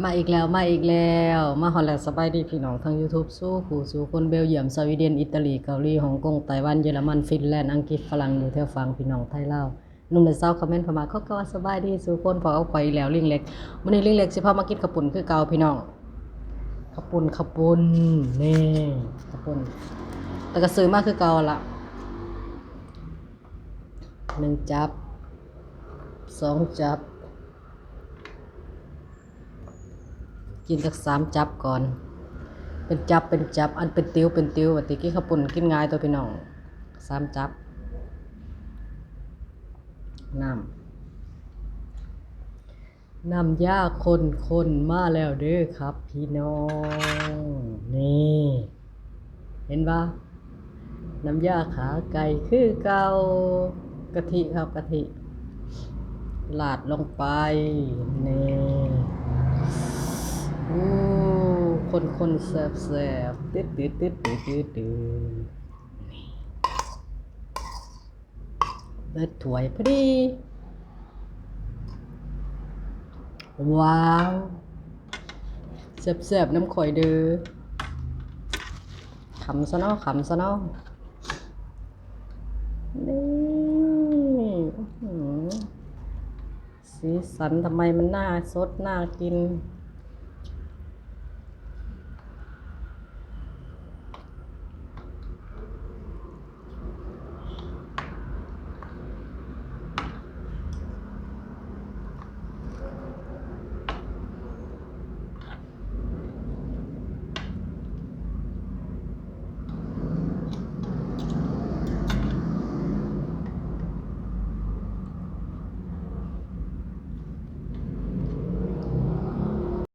มาอีกแล้วมาอีกแล้ว มาฮอลแลนด์สบายดีพี่น้องทาง YouTube สู้ผู้สู่คนเบลเยียมสวีเดนอิตาลีเกาหลีฮ่องกงไต้หวันเยอรมันฟินแลนด์อังกฤษฝรั่งอยู่แถวฝั่งพี่น้องไทยลาวหนุ่มในเซาคอมเมนต์เข้ามาเขาก็ว่าสบายดีสู่คนพอเอาไปแล้วลิงเล็กมื้อนี้ลิงเล็กสิพามากินข้าวปุ้นคือเก่าพี่น้องข้าวปุ้นข้าวปุ้นนี่ข้าวปุ้นแต่ก็ซื้อมากคือเก่าละหนึ่งจับสองจับ กินสักสามจับก่อน เป็นจับเป็นจับ อันเป็นติ้วเป็นติ้ววันติกี้ข้าวปุ่นกินง่ายตัวพี่น้องสามจับน้ำน้ำยาคนคนมาแล้วเด้อครับ พี่น้อง นี่ เห็นปะน้ำยาขาไก่คือเกากะทิครับกะทิลาดลงไป นี่ คนคนแสบแสบติดติดติดติดติดติดเบิดถวยพอดี ว้าวแสบแสบน้ำข่อยเด้อขำซะเนาะขำซะเนาะนี่อ๋อสีสันทำไมมันน่าสดน่ากิน